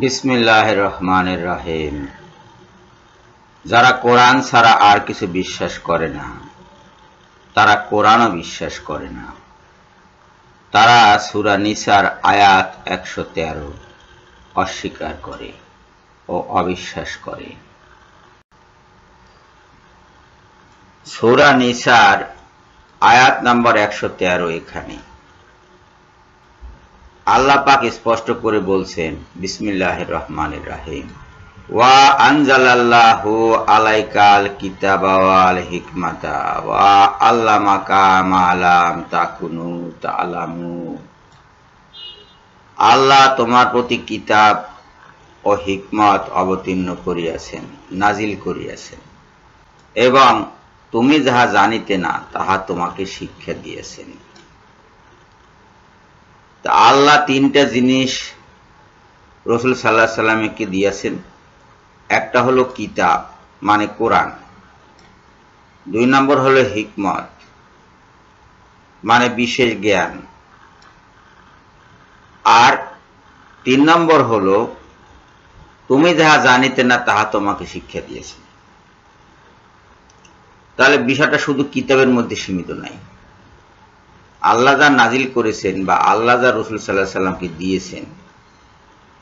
বিসমিল্লাহ রহমানের রাহিম। যারা কোরআন ছাড়া আর কিছু বিশ্বাস করে না, তারা কোরআনও বিশ্বাস করে না। তারা সুরা নিসার আয়াত একশো তেরো অস্বীকার করে ও অবিশ্বাস করে। সুরা নিসার আয়াত নম্বর একশো তেরো এখানে। আল্লাহ পাক স্পষ্ট করে বলছেন বিসমিল্লাহ রহমানের রাহিম। ওয়া আলাইকাল হিকমাতা ওয়া আল্লামাকা তাকুনু আল্লাহ তোমার প্রতি কিতাব ও হিকমত অবতীর্ণ করিয়াছেন, নাজিল করিয়াছেন। এবং তুমি যাহা জানিতে না, তাহা তোমাকে শিক্ষা দিয়েছেন। তা আল্লাহ তিনটা জিনিস রসুল সাল্লাহ সাল্লামকে দিয়েছেন। একটা হলো কিতাব মানে কোরআন। দুই নম্বর হলো হিকমত মানে বিশেষ জ্ঞান। আর তিন নম্বর হলো, তুমি যাহা জানিতে না তাহা তোমাকে শিক্ষা দিয়েছে। তাহলে বিষয়টা শুধু কিতাবের মধ্যে সীমিত নাই। আল্লাহ যা নাজিল করেছেন বা আল্লাহ যা রসুল সাল্লাহ সাল্লামকে দিয়েছেন,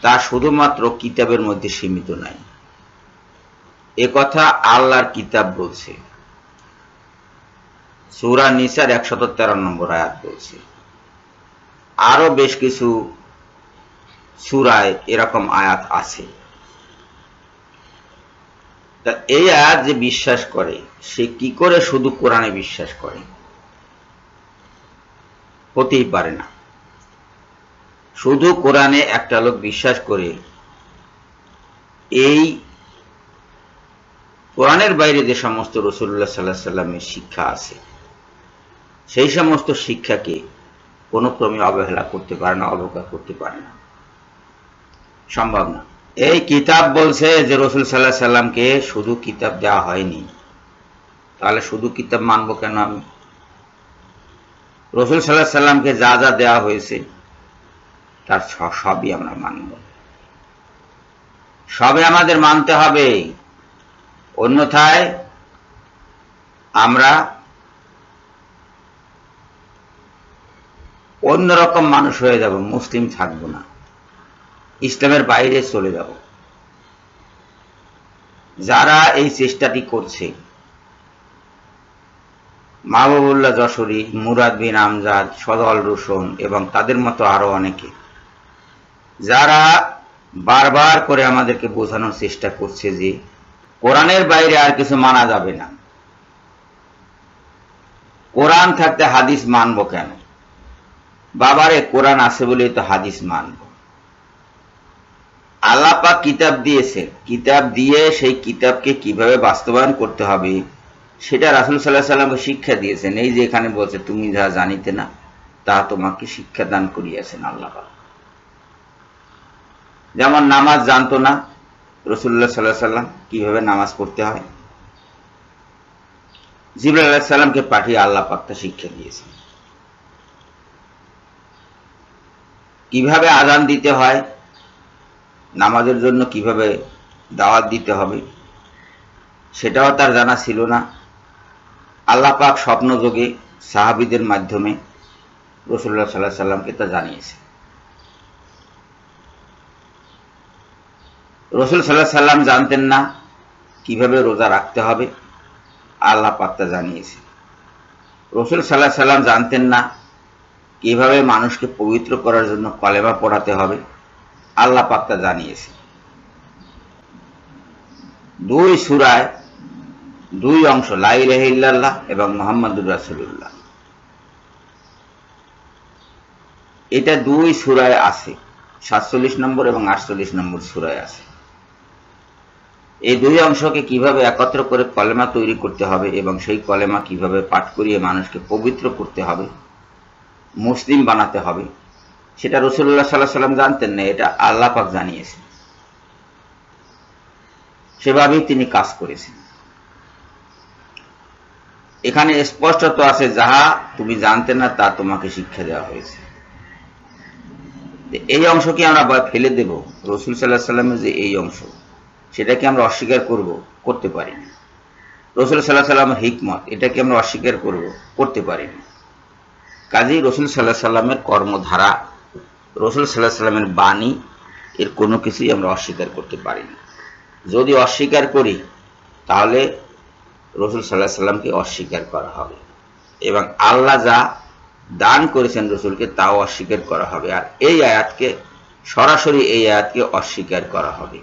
তা শুধুমাত্র কিতাবের মধ্যে সীমিত নাই। এ কথা আল্লাহর কিতাব বলছে। সুরা নিসার একশত তেরো নম্বর আয়াত বলছে। আরও বেশ কিছু সুরায় এরকম আয়াত আছে। তা এই আয়াত যে বিশ্বাস করে, সে কি করে শুধু কোরআনে বিশ্বাস করে? হতেই পারে না। শুধু কোরআনে একটা লোক বিশ্বাস করে, এই কোরআনের বাইরে যে সমস্ত রসুল্লাহ সাল্লাহ সাল্লামের শিক্ষা আছে, সেই সমস্ত শিক্ষাকে কোনো ক্রমে অবহেলা করতে পারে না, অবজ্ঞা করতে পারে না। সম্ভব না। এই কিতাব বলছে যে রসুল সাল্লাহ সাল্লামকে শুধু কিতাব দেওয়া হয়নি। তাহলে শুধু কিতাব মানবো কেন আমি? রসুল সাল্লাহ সাল্লামকে যা যা দেওয়া হয়েছে, তার সবই আমরা মানব। সবে আমাদের মানতে হবে। অন্যথায় আমরা অন্যরকম মানুষ হয়ে যাব, মুসলিম থাকব না। ইসলামের বাইরে চলে যাব। যারা এই চেষ্টাটি করছে মাহবুবুল্লাহ যশোরী, মুরাদ বিন আমজাদ, সদল রোশন এবং তাদের মতো আরও অনেকে। যারা বারবার করে আমাদেরকে বোঝানোর চেষ্টা করছে যে কোরআনের বাইরে আর কিছু মানা যাবে না। কোরআন থাকতে হাদিস মানব কেন? বাবারে, কোরআন আছে বলেই তো হাদিস মানব। আল্লাপা কিতাব দিয়েছে। কিতাব দিয়ে সেই কিতাবকে কীভাবে বাস্তবায়ন করতে হবে? সেটা রাসুল সাল্লাহ সাল্লামকে শিক্ষা দিয়েছেন। এই যে এখানে বলছে, তুমি যা জানিতে না, তা তোমাকে শিক্ষা দান করিয়াছেন আল্লাহ যেমন নামাজ জানতো না রসুল্লাহ সাল্লাহ সাল্লাম কীভাবে নামাজ পড়তে হয়? জিবুল আল্লাহ সাল্লামকে পাঠিয়ে আল্লাহ পাক্তা শিক্ষা দিয়েছেন। কীভাবে আজান দিতে হয়? নামাজের জন্য কীভাবে দাওয়াত দিতে হবে? সেটাও তার জানা ছিল না। আল্লাহ পাক স্বপ্নযোগে সাহাবিদের মাধ্যমে রসুল্লাহ সাল্লাহ সাল্লামকে তা জানিয়েছে। রসুল সাল্লাহ সাল্লাম জানতেন না কীভাবে রোজা রাখতে হবে, আল্লাহ পাক তা জানিয়েছে। রসুল সাল্লাহ সাল্লাম জানতেন না কীভাবে মানুষকে পবিত্র করার জন্য কলেমা পড়াতে হবে, আল্লাহ পাক তা জানিয়েছে। দুই সুরায় দুই অংশ লাই রেহিল্লাহ এবং মোহাম্মদুর রাসুল্লাহ এটা দুই সুরায় আছে, সাতচল্লিশ নম্বর এবং আটচল্লিশ নম্বর সুরায় আছে। এই দুই অংশকে কীভাবে একত্র করে কলেমা তৈরি করতে হবে এবং সেই কলেমা কীভাবে পাঠ করিয়ে মানুষকে পবিত্র করতে হবে, মুসলিম বানাতে হবে, সেটা রসুল্লাহ সাল্লাহ সাল্লাম জানতেন না, এটা আল্লাহ পাক জানিয়েছেন। সেভাবেই তিনি কাজ করেছেন। এখানে স্পষ্টত আছে যাহা তুমি জানতে না, তা তোমাকে শিক্ষা দেওয়া হয়েছে। এই অংশকে আমরা ফেলে দেব। রসুল সাল্লাহ সাল্লামের যে এই অংশ, সেটাকে আমরা অস্বীকার করব, করতে পারি না রসুল সাল্লাহ সাল্লামের হিকমত, এটাকে আমরা অস্বীকার করব, করতে পারি না কাজেই রসুল সাল্লাহ সাল্লামের কর্মধারা, রসুল সাল্লাহ সাল্লামের বাণী, এর কোনো কিছুই আমরা অস্বীকার করতে পারি না যদি অস্বীকার করি, তাহলে রসুল সাল্লাহ সাল্লামকে অস্বীকার করা হবে। এবং আল্লাহ যা দান করেছেন রসুলকে তাও অস্বীকার করা হবে। আর এই আয়াতকে, সরাসরি এই আয়াতকে অস্বীকার করা হবে।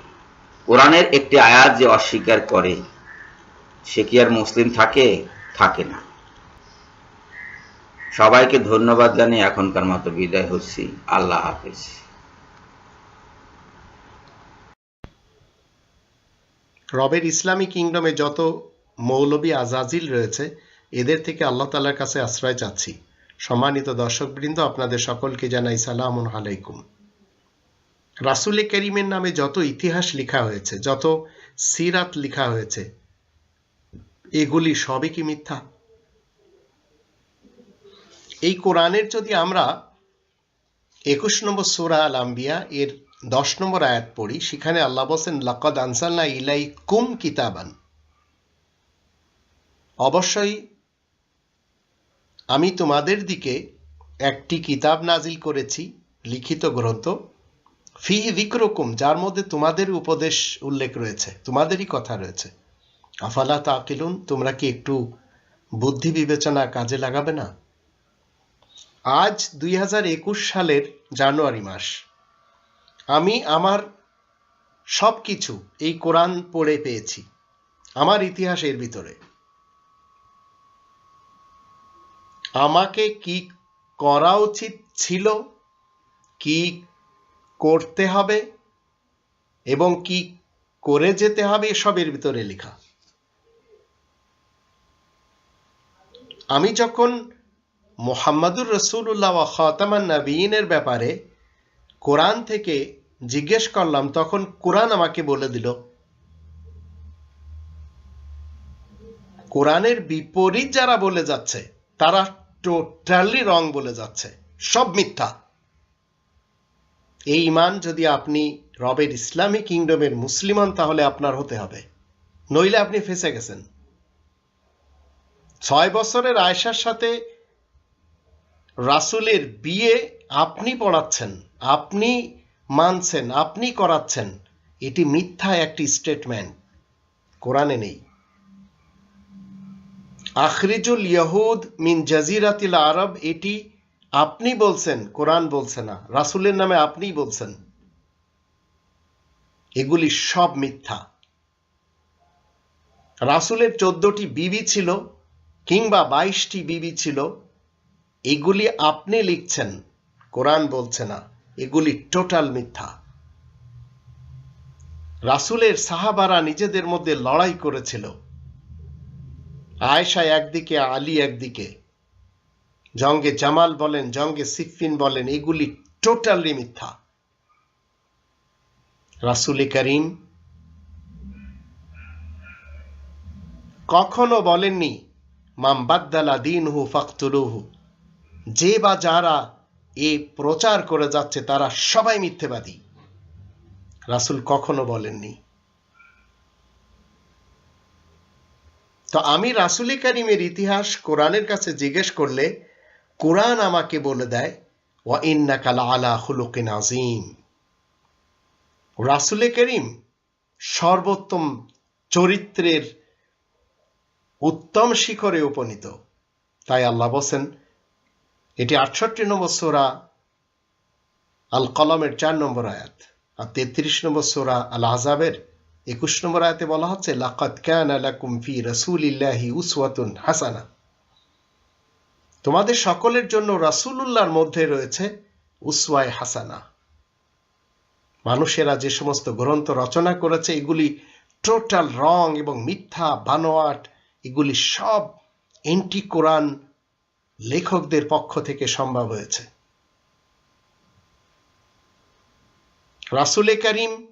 কোরআনের একটি আয়াত যে অস্বীকার করে, সে কি আর মুসলিম থাকে? থাকে না। সবাইকে ধন্যবাদ জানিয়ে এখনকার মতো বিদায় হচ্ছি। আল্লাহ হাফেজ। রবের ইসলামী কিংডমে যত মৌলবী আজাজিল রয়েছে। এদের থেকে আল্লাহ তালার কাছে আশ্রয় চাচ্ছি। সম্মানিত দর্শকবৃন্দ, আপনাদের সকলকে জানাই সালাম আলাইকুম। রাসুল করিমের নামে যত ইতিহাস লেখা হয়েছে, যত সিরাত লেখা হয়েছে, এগুলি সবই কি মিথ্যা? এই কোরআনের যদি আমরা একুশ নম্বর সুরা আল আম্বিয়া এর দশ নম্বর আয়াত পড়ি, সেখানে আল্লাহ বলছেন, লাকদ আনসাল্লা ইলাই কুম কিতাবান। অবশ্যই আমি তোমাদের দিকে একটি কিতাব নাজিল করেছি, লিখিত গ্রন্থ, ফি বিক্রকুম যার মধ্যে তোমাদের উপদেশ উল্লেখ রয়েছে, তোমাদেরই কথা রয়েছে। আফালা তাকিলুন, তোমরা কি একটু বুদ্ধি বিবেচনা কাজে লাগাবে না? আজ দুই হাজার একুশ সালের জানুয়ারি মাস। আমি আমার সব কিছু এই কোরআন পড়ে পেয়েছি, আমার ইতিহাসের ভিতরে। আমাকে কি করা উচিত ছিল? কি করতে হবে? এবং কি করে যেতে হবে? এসবের ভিতরে লেখা। আমি যখন মোহাম্মদুর রসুল্লাহ খতামান নবীনের ব্যাপারে কোরআন থেকে জিজ্ঞেস করলাম, তখন কোরআন আমাকে বলে দিল। কোরআনের বিপরীত যারা বলে যাচ্ছে, তারা টোটালি রং বলে যাচ্ছে। সব মিথ্যা। এই ইমান যদি আপনি রবের ইসলামী কিংডমের মুসলিমান তাহলে আপনার হতে হবে। নইলে আপনি ফেসে গেছেন। ছয় বছরের আয়সার সাথে রাসুলের বিয়ে আপনি পড়াচ্ছেন, আপনি মানছেন, আপনি করাচ্ছেন, এটি মিথ্যা একটি স্টেটমেন্ট কোরআনে নেই। আখরিজুল ইয়াহুদ মিন জাজিরাতিল আরব, এটি আপনি বলছেন, কোরআন বলছে না, রাসুলের নামে আপনিই বলছেন। এগুলি সব মিথ্যা। রাসুলের চোদ্দটি বিবি ছিল কিংবা বাইশটি বিবি ছিল, এগুলি আপনি লিখছেন, কোরআন বলছে না, এগুলি টোটাল মিথ্যা। রাসুলের সাহাবারা নিজেদের মধ্যে লড়াই করেছিল। আয়েশা একদিকে, আলী একদিকে। জঙ্গে জামাল বলেন, জঙ্গে সিফিন বলেন, এগুলি টোটালি মিথ্যা। রাসুল করিম কখনো বলেননি মাম দিন হু ফাকতুলুহু। যে বা যারা এ প্রচার করে যাচ্ছে, তারা সবাই মিথ্যেবাদী। রাসুল কখনো বলেননি। তো আমি রাসুলি করিমের ইতিহাস কোরআনের কাছে জিজ্ঞেস করলে, কোরআন আমাকে বলে দেয়, ওয়া ইন্না কালা আলা হুলুকিন আজিম রাসুলে করিম সর্বোত্তম চরিত্রের উত্তম শিখরে উপনীত। তাই আল্লাহ বলছেন, এটি আটষট্টি নম্বর সোরা আল কলমের চার নম্বর আয়াত আর তেত্রিশ নম্বর সোরা আল আজাবের একুশ নম্বর আয়াতে বলা হচ্ছে লাকাত কানা লাকুম ফি রাসূলিল্লাহি উসওয়াতুন হাসানা। তোমাদের সকলের জন্য রাসূলুল্লাহর মধ্যে রয়েছে উসওয়ায়ে হাসানা। মানুষেরা যে সমস্ত গ্রন্থ রচনা করেছে, এগুলি টোটাল রং এবং মিথ্যা, বানোয়াট, এগুলি সব এন্টি কোরআন লেখকদের পক্ষ থেকে সম্ভব হয়েছে। রাসুলে করিম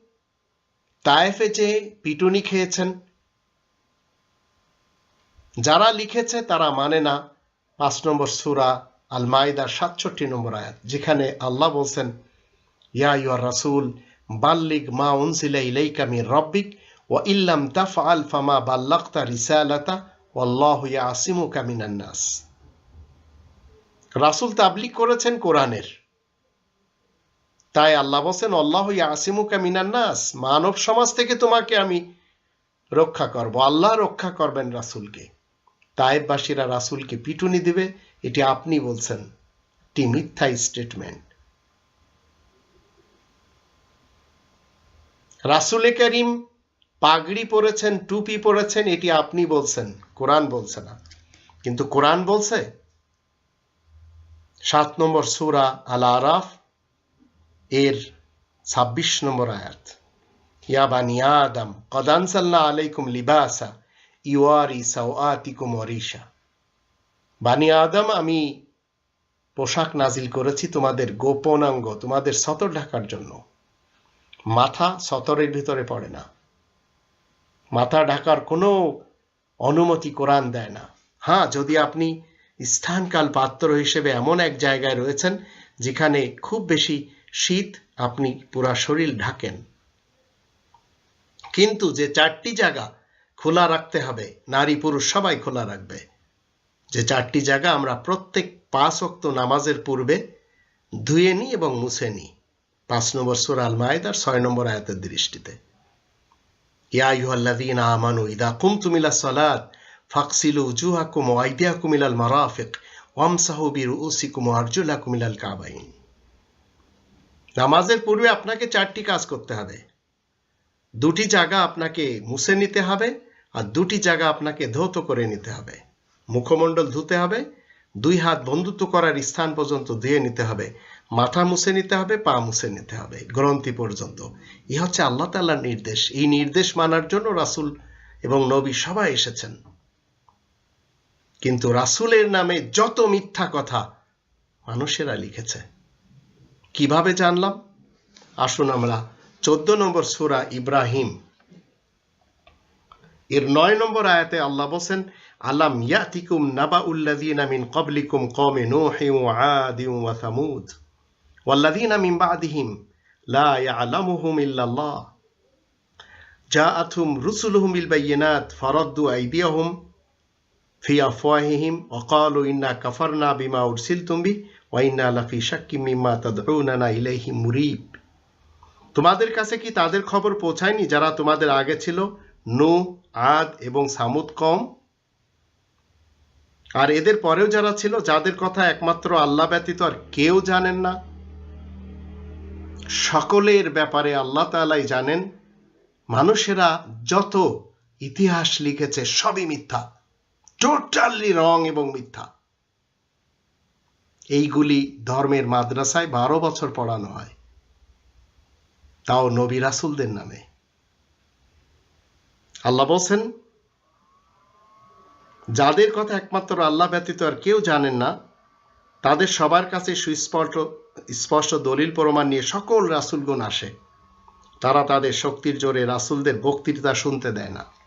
তায়েফে যে পিটুনি খেয়েছেন, যারা লিখেছে তারা মানে না পাঁচ নম্বর সুরা আল মাইদার সাতষট্টি নম্বর আয়াত, যেখানে আল্লাহ বলছেন, ইয়া ইয়া রাসূল বাল্লিক মা উনসিলা ইলাইকা রাব্বিক ওয়া ইল্লাম তাফআল ফামা বাল্লাগতা রিসালাতা ওয়াল্লাহু ইয়াসিমুকা মিনান নাস। রাসূল তাবলিগ করেছেন কোরআনের। তাই আল্লাহ বলেন আল্লাহ ইয়াসিমুকা মিনান নাস মানব সমাজ থেকে তোমাকে আমি রক্ষা করব, আল্লাহ রক্ষা করবেন রাসূলকে। তায়েববাসীরা রাসূলকে পিটুনি দিবে, এটি আপনি বলছেন এটি মিথ্যা স্টেটমেন্ট রাসূলে করিম পাগড়ি পরেছেন, টুপি পরেছেন, এটি আপনি বলছেন, কোরআন বলছে না। কিন্তু কোরআন বলছে, সাত নম্বর সূরা আল আরাফ এর ছাব্বিশ নম্বর আয়াত। ইয়া বানি আদম, কদ আনসালনা আলাইকুম লিবাসা ইওয়ারি সাওআতিকুম ওয়ারিশা। বানি আদম, আমি পোশাক নাজিল করেছি তোমাদের গোপনাঙ্গ, তোমাদের সতর ঢাকার জন্য। মাথা সতরের ভিতরে পড়ে না। মাথা ঢাকার কোনো অনুমতি কোরআন দেয় না। হ্যাঁ যদি আপনি স্থানকাল পাত্র হিসেবে এমন এক জায়গায় রয়েছেন, যেখানে খুব বেশি শীত আপনি পুরা শরীর ঢাকেন। কিন্তু যে চারটি জায়গা খোলা রাখতে হবে, নারী পুরুষ সবাই খোলা রাখবে। যে চারটি জায়গা আমরা প্রত্যেক পাঁচ অক্ত নামাজের পূর্বে ধুয়ে নিই এবং মুছে নিই পাঁচ নম্বর সুরাল মায়দার ছয় নম্বর আয়াতের দৃষ্টিতে। ইয়া আইয়ুহাল্লাযীনা আমানু ইযা কুমতুম ইলা সালাত ফাগসিলু উজুহাকুম ওয়া আইদিয়াকুম ইলাল মারাফিক ওয়ামসাহু বিরুউসিকুম ওয়া আরজুলাকুম ইলাল কাবাইন। নামাজের পূর্বে আপনাকে চারটি কাজ করতে হবে। দুটি জায়গা আপনাকে মুছে নিতে হবে আর দুটি জায়গা আপনাকে ধৌত করে নিতে হবে। মুখমণ্ডল ধুতে হবে, দুই হাত বন্ধুত্ব করার স্থান পর্যন্ত ধুয়ে নিতে হবে, মাথা মুছে নিতে হবে, পা মুছে নিতে হবে, গ্রন্থি পর্যন্ত। এই হচ্ছে আল্লাহ তাল্লার নির্দেশ। এই নির্দেশ মানার জন্য রাসূল এবং নবী সবাই এসেছেন। কিন্তু রাসূলের নামে যত মিথ্যা কথা মানুষেরা লিখেছে কীভাবে জানলাম? আসুন আমরা চোদ্দ নম্বর সুরা ইব্রাহিম। এর নয় নম্বর আয়াতে আল্লাহ বলছেন, আলাম ইয়াতিকুম নাবা উল্লাযীনা মিন ক্বাবলিকুম কওমে নূহি ওয়া আদি ওয়া সামুদ ওয়াল্লাযীনা মিন বা'দিহিম লা ইয়ালামুহুম ইল্লাল্লাহ। জাআতুহুম রুসুলুহুম বিল বায়িনাত ফারাদ্দু আইদিয়াহুম ফি আফওয়াহিহিম তোমাদের কাছে কি তাদের খবর পৌঁছায়নি যারা তোমাদের আগে ছিল? নু, আদ এবং সামুদ কম? আর এদের পরেও যারা ছিল, যাদের কথা একমাত্র আল্লাহ ব্যতীত আর কেউ জানেন না? সকলের ব্যাপারে আল্লাহ তাআলাই জানেন, মানুষেরা যত ইতিহাস লিখেছে সবই মিথ্যা। টোটালি রং এবং মিথ্যা। এইগুলি ধর্মের মাদ্রাসায় বারো বছর পড়ানো হয়। তাও নবী রাসুলদের নামে। আল্লাহ বলছেন, যাদের কথা একমাত্র আল্লাহ ব্যতীত আর কেউ জানেন না, তাদের সবার কাছে সুস্পষ্ট, স্পষ্ট দলিল প্রমাণ নিয়ে সকল রাসুলগণ আসে। তারা তাদের শক্তির জোরে রাসুলদের বক্তৃতা শুনতে দেয় না।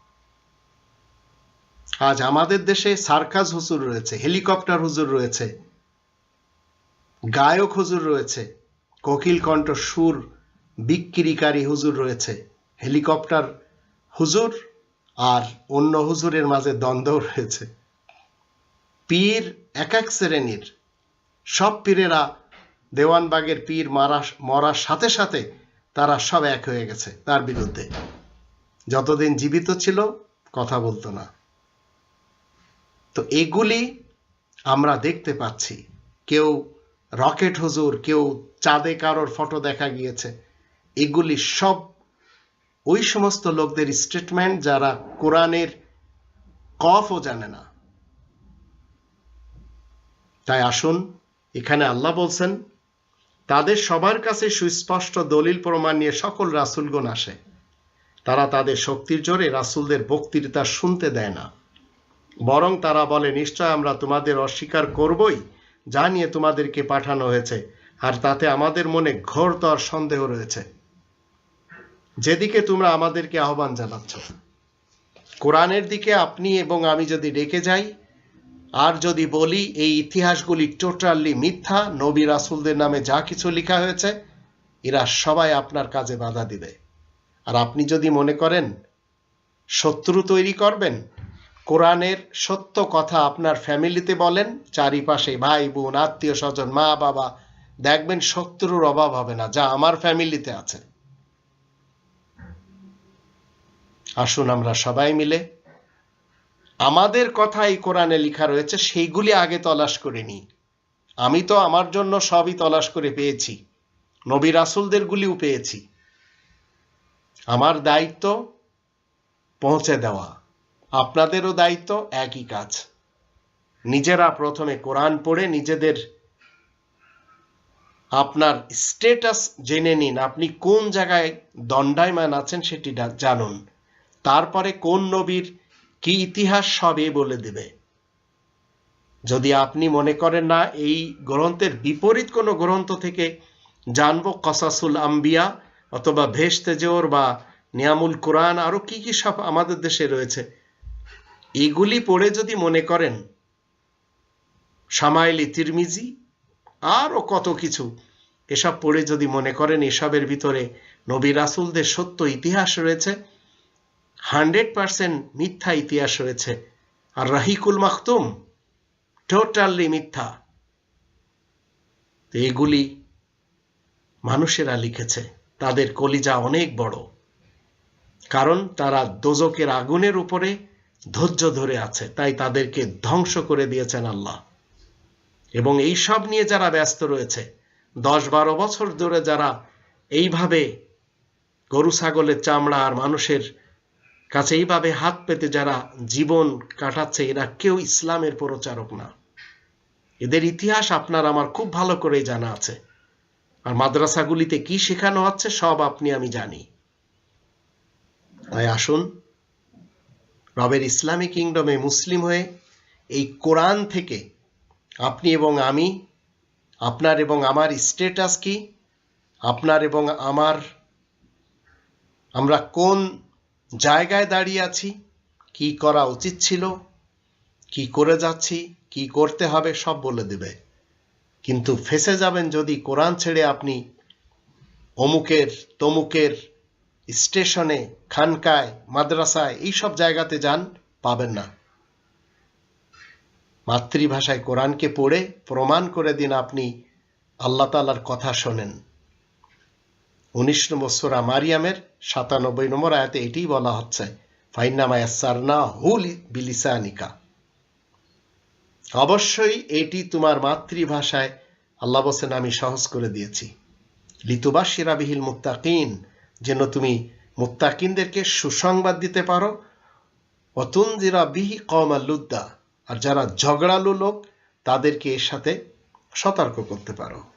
আজ আমাদের দেশে সার্কাস হুজুর রয়েছে, হেলিকপ্টার হুজুর রয়েছে, গায়ক হুজুর রয়েছে, কোকিল কণ্ঠ সুর বিক্রিকারী হুজুর রয়েছে, হেলিকপ্টার হুজুর আর অন্য হুজুরের মাঝে দ্বন্দ্ব রয়েছে। পীর এক এক শ্রেণির, সব পীরেরা দেওয়ানবাগের পীর মারা মরার সাথে সাথে তারা সব এক হয়ে গেছে তার বিরুদ্ধে। যতদিন জীবিত ছিল, কথা বলতো না। তো এগুলি আমরা দেখতে পাচ্ছি। কেউ রকেট হুজুর, কেউ চাঁদে কারোর ফটো দেখা গিয়েছে। এগুলি সব ওই সমস্ত লোকদের স্টেটমেন্ট যারা কোরআনের কফও জানে না। তাই আসুন, এখানে আল্লাহ বলছেন, তাদের সবার কাছে সুস্পষ্ট দলিল প্রমাণ নিয়ে সকল রাসুলগণ আসে। তারা তাদের শক্তির জোরে রাসুলদের বক্তৃতা শুনতে দেয় না। বরং তারা বলে, নিশ্চয় আমরা তোমাদের অস্বীকার করবই যা নিয়ে তোমাদেরকে পাঠানো হয়েছে, আর তাতে আমাদের মনে ঘোরতর সন্দেহ রয়েছে। যেদিকে তোমরা আমাদেরকে আহ্বান জানাচ্ছ। কোরআনের দিকে আপনি এবং আমি যদি ডেকে যাই, আর যদি বলি, এই ইতিহাসগুলি টোটালি মিথ্যা, নবী রাসুলদের নামে যা কিছু লেখা হয়েছে, এরা সবাই আপনার কাজে বাধা দিবে। আর আপনি যদি মনে করেন, শত্রু তৈরি করবেন কোরআনের সত্য কথা আপনার ফ্যামিলিতে বলেন, চারিপাশে ভাই বোন, আত্মীয় স্বজন, মা, বাবা। দেখবেন শত্রুর অভাব হবে না, যা আমার ফ্যামিলিতে আছে। আসুন আমরা সবাই মিলে আমাদের কথা এই কোরআনে লেখা রয়েছে, সেইগুলি আগে তলাশ করে নিই। আমি তো আমার জন্য সবই তলাশ করে পেয়েছি, নবী রাসুলদের গুলিও পেয়েছি। আমার দায়িত্ব পৌঁছে দেওয়া। আপনাদেরও দায়িত্ব একই কাজ। নিজেরা প্রথমে কোরআন পড়ে নিজেদের আপনার স্টেটাস জেনে নিন, আপনি কোন জায়গায় দণ্ডায়মান আছেন সেটি জানুন। তারপরে কোন নবীর কি ইতিহাস সবে বলে দেবে। যদি আপনি মনে করেন না, এই গ্রন্থের বিপরীত কোনো গ্রন্থ থেকে জানব, কসাসুল আম্বিয়া অথবা ভেস্তেজোর বা নিয়ামুল কোরআন, আরও কি কি সব আমাদের দেশে রয়েছে এগুলি পড়ে যদি মনে করেন সামাইলি তিরমিজি, আরও কত কিছু, এসব পড়ে যদি মনে করেন, এসবের ভিতরে নবী রাসুলদের সত্য ইতিহাস রয়েছে, হান্ড্রেড পার্সেন্ট মিথ্যা ইতিহাস রয়েছে। আর রাহিকুল মাখতুম, টোটালি মিথ্যা। এগুলি মানুষেরা লিখেছে, তাদের কলিজা অনেক বড়। কারণ তারা দোজকের আগুনের উপরে ধৈর্য ধরে আছে, তাই তাদেরকে ধ্বংস করে দিয়েছেন আল্লাহ। এবং এই সব নিয়ে যারা ব্যস্ত রয়েছে, দশ বারো বছর ধরে যারা এইভাবে গরু, ছাগলের চামড়া আর মানুষের কাছে এইভাবে হাত পেতে যারা জীবন কাটাচ্ছে, এরা কেউ ইসলামের প্রচারক না। এদের ইতিহাস আপনার আমার খুব ভালো করে জানা আছে। আর মাদ্রাসাগুলিতে কি শেখানো হচ্ছে সব আপনি আমি জানি। তাই আসুন রবের ইসলামী কিংডমে মুসলিম হয়ে এই কোরআন থেকে আপনি এবং আমি, আপনার এবং আমার স্টেটাস কি, আপনার এবং আমার, আমরা কোন জায়গায় দাঁড়িয়ে আছি, কি করা উচিত ছিল, কি করে যাচ্ছি, কি করতে হবে সব বলে দেবে। কিন্তু ফেসে যাবেন যদি কোরআন ছেড়ে আপনি অমুকের, তমুকের স্টেশনে, খানকায়, মাদ্রাসায় এইসব জায়গাতে যান পাবেন না। মাতৃভাষায় কোরআনকে পড়ে প্রমাণ করে দিন আপনি আল্লাহ তালার কথা শোনেন। উনিশ নম্বর সোরা মারিয়ামের সাতানব্বই নম্বর আয়াতে এটিই বলা হচ্ছে ফাইনামা সারনা হুল বিলিসানিকা। অবশ্যই এটি তোমার মাতৃভাষায় আল্লাহ বসেন আমি সহজ করে দিয়েছি। লিতুবাসিরা বিহিল মুত্তাকিন যেন তুমি মুত্তাকিনদেরকে সুসংবাদ দিতে পারো। অতুনজিরা বিহি কমালুদ্দা আর যারা ঝগড়ালু লোক, তাদেরকে এর সাথে সতর্ক করতে পারো।